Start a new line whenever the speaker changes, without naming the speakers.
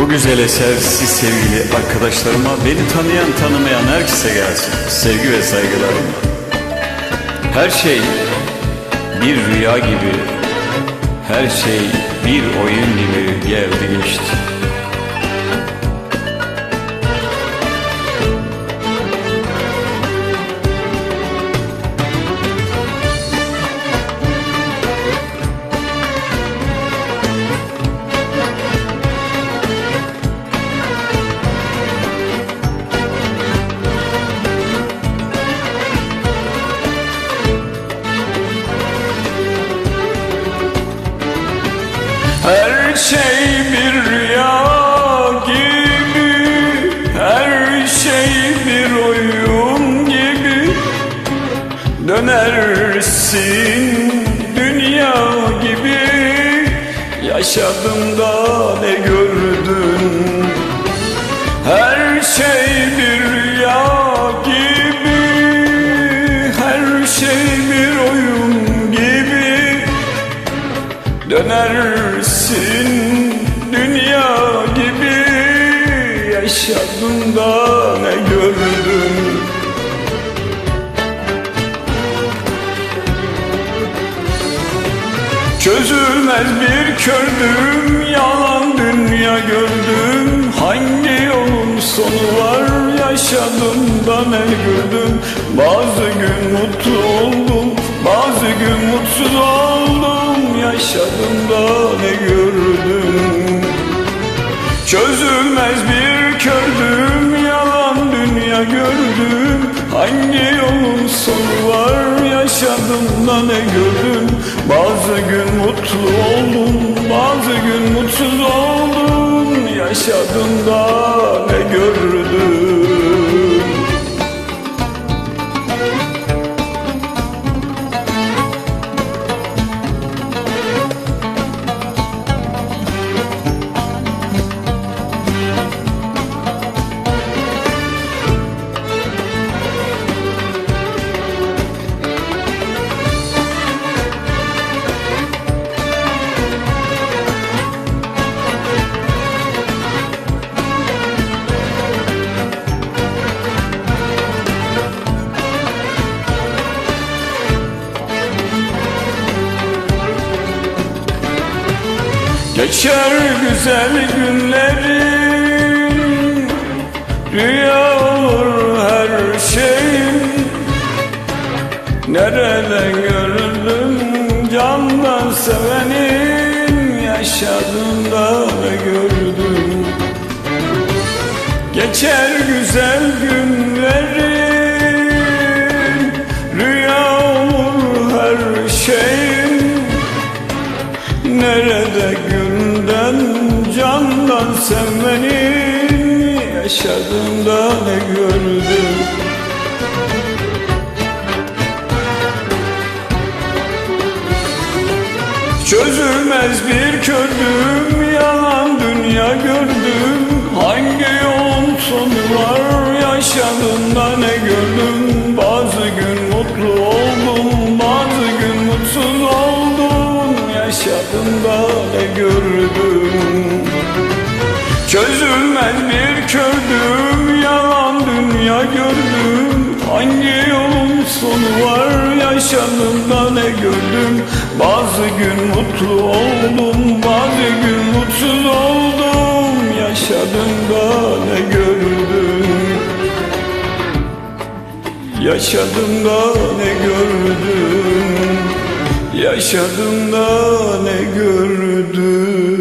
Bu güzel eser siz sevgili arkadaşlarıma, beni tanıyan tanımayan herkese gelsin. Sevgi ve saygılarımla. Her şey bir rüya gibi, her şey bir oyun gibi geldi geçti. Her şey bir rüya gibi Her şey bir oyun gibi. Dönersin dünya gibi Yaşadım da ne gördün? Her şey bir rüya gibi Her şey bir oyun gibi. Dönersin dünya gibi Yaşadın da ne gördün? Çözülmez bir kördüm Yalan dünya gördüm. Hangi yolun sonu var Yaşadım da ne gördüm Bazı gün mutlu oldum Bazı gün mutsuz oldum Yaşadım ne gördüm? Çözülmez bir kördüm Yalan dünya gördüm. Hangi yolun sonu var Yaşadım ne gördüm? Bazı gün mutlu oldum Bazı gün mutsuz oldum. Yaşadım ne Geçer güzel günlerin Rüya olur her şeyin Nerede gördüm candan sevenin Yaşadığında ne gördüm. Geçer güzel günlerin Rüya olur her şeyin candan sevmenin Yaşadığımda ne gördüm Çözülmez bir kördüm Yalan dünya gördüm. Hangi yolun sonu var Yaşadığımda ne gördüm? Bazı gün mutlu oldum Bazı gün mutsuz oldum. Yaşadığımda ne gördüm Çözülmez bir kördüm Yalan dünya gördüm. Hangi yolun sonu var Yaşadığımda ne gördüm? Bazı gün mutlu oldum Bazı gün mutsuz oldum. Yaşadığımda ne gördüm? Yaşadığımda ne gördüm? Yaşadığımda ne gördüm